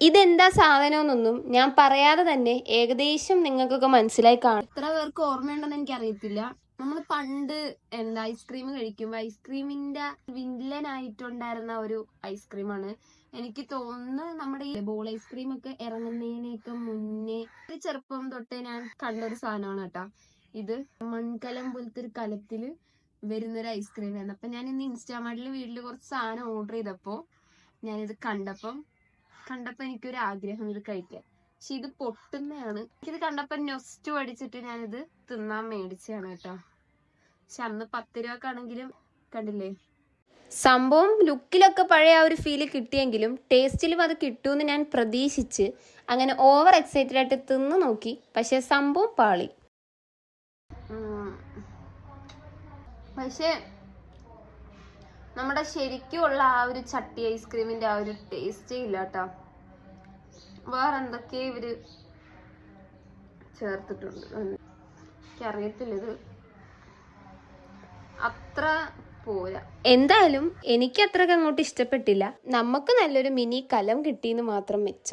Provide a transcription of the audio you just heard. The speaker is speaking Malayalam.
ഇതെന്താ സാധനമെന്നൊന്നും ഞാൻ പറയാതെ തന്നെ ഏകദേശം നിങ്ങൾക്കൊക്കെ മനസ്സിലായി കാണും. എത്ര പേർക്ക് ഓർമ്മയുണ്ടെന്ന് എനിക്ക് അറിയത്തില്ല നമ്മൾ പണ്ട് എന്താ ഐസ്ക്രീം കഴിക്കുമ്പോ ഐസ്ക്രീമിന്റെ വില്ലൻ ആയിട്ടുണ്ടായിരുന്ന ഒരു ഐസ്ക്രീമാണ് എനിക്ക് തോന്നുന്നു നമ്മുടെ ഈ ബോൾ ഐസ്ക്രീം ഒക്കെ ഇറങ്ങുന്നതിനൊക്കെ മുന്നേ ചെറുപ്പം തൊട്ടേ ഞാൻ കണ്ട ഒരു സാധനമാണ് കേട്ടോ. ഇത് മൺകലം പോലത്തെ ഒരു കലത്തിൽ വരുന്നൊരു ഐസ്ക്രീം ആയിരുന്നു. അപ്പൊ ഞാൻ ഇന്ന് ഇൻസ്റ്റാമാർട്ടിൽ വീട്ടിൽ കുറച്ച് സാധനം ഓർഡർ ചെയ്തപ്പോ ഞാനിത് കണ്ടപ്പം കണ്ടപ്പോ എനിക്കൊരു ആഗ്രഹം ഇത് കഴിക്കാൻ. പക്ഷെ ഇത് പൊട്ടുന്നതാണ്. എനിക്കിത് കണ്ടപ്പോ നൊസ്റ്റു അടിച്ചിട്ട് ഞാനിത് തിന്നാൻ മേടിച്ചതാണ് കേട്ടോ. പക്ഷെ അന്ന് പത്ത് രൂപക്കാണെങ്കിലും കണ്ടില്ലേ? സംഭവം ലുക്കിലൊക്കെ പഴയ ആ ഒരു ഫീൽ കിട്ടിയെങ്കിലും ടേസ്റ്റിലും അത് കിട്ടുമെന്ന് ഞാൻ പ്രതീക്ഷിച്ച് അങ്ങനെ ഓവർ എക്സൈറ്റഡ് ആയിട്ട് തിന്ന് നോക്കി. പക്ഷെ സംഭവം പാളി. പക്ഷെ നമ്മുടെ ശരിക്കുമുള്ള ആ ഒരു ചട്ടി ഐസ്ക്രീമിന്റെ ആ ഒരു ടേസ്റ്റേ ഇല്ല കേട്ടോ. വേറെ എന്തൊക്കെയാ ഇവർ ചേർത്തിട്ടുണ്ട്? എനിക്കറിയത്തില്ല ഇത്. അത്ര പോരാ. എന്തായാലും എനിക്ക് അത്രയ്ക്ക് അങ്ങോട്ട് ഇഷ്ടപ്പെട്ടില്ല. നമുക്ക് നല്ലൊരു മിനി കലം കിട്ടിയെന്ന് മാത്രം മെച്ചം.